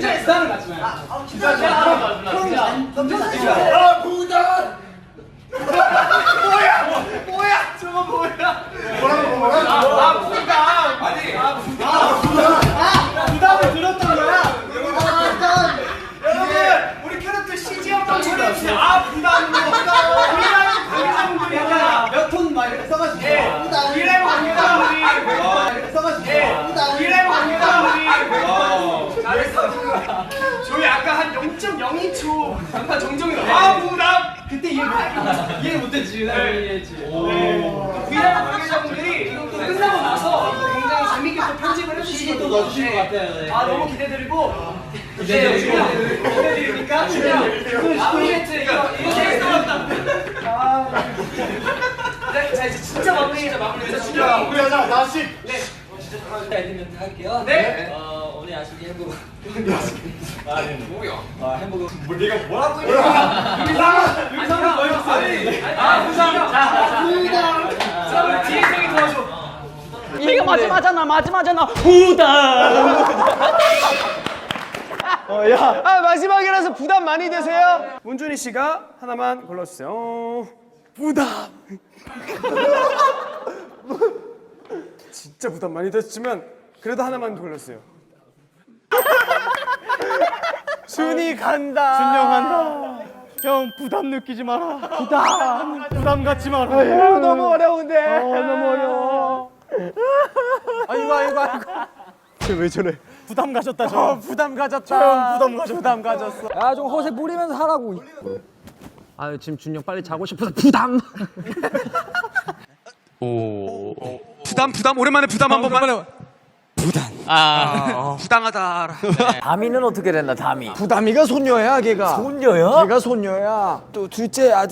진짜 부담을 갖지 마요. 진짜 아 부담 아 부담. 아니 아 부담. 부담을 들었던 거야. 여러분 우리 캐럿들 CG 한번 보여주세요. 아 부담. 부담. 부담. 몇톤 막 이렇게 써가지고. 이래 갑니다 우리. 이렇게 써가지고. 이래 갑니다 우리. 잘했어. 저희 아까 한 0.02초 잠깐 정정이 아 부담. 그때 이해 못 이해 못했지. 나 이해했지. VR 관계자분들이 이거 또 끝나고 나서 이거 굉장히 재밌게 또 편집을 해주시고 또 넣어주신 것 같아요. 아 너무 기대드리고. 기대드리고. 기대드리니까 아무리트 이거 이거 재밌었다. 네, 자 이제 진짜 마무리 진짜 마무리. 진짜 진짜 마무리하자 나씩 에드멘트 할게요. 네. 어, 오늘 야식이 햄버거. 여기서 한번 더 해줬어요. 아 부상. 자 부상. 자 우리 뒤에 형이 도와줘. 이거 마지막잖아, 마지막잖아. 부담. 아 마지막이라서 부담 많이 되세요? 문준희 씨가 하나만 골라주세요. 부담. 진짜 부담 많이 됐지만 그래도 하나만 골랐어요. 준이 간다. 준영 간다. 형 부담 느끼지 마라. 부담. 부담 갖지 마라. 아, 너무 어려운데. 어, 너무 어려워. 아이고 아이고 아이고. 왜 저래? 부담 가졌다 저. 어, 부담 가졌다. 형 부담 가졌. 부담 가졌어. 야, 좀 허세 뿌리면서 하라고. 아, 지금 준영 빨리 자고 싶어서 부담. 부담 부담 오랜만에 부담 한 번만. 다미는 어떻게 됐나, 다미? 부담이가 손녀야 걔가. 손녀야? 걔가 손녀야. 또 둘째 아들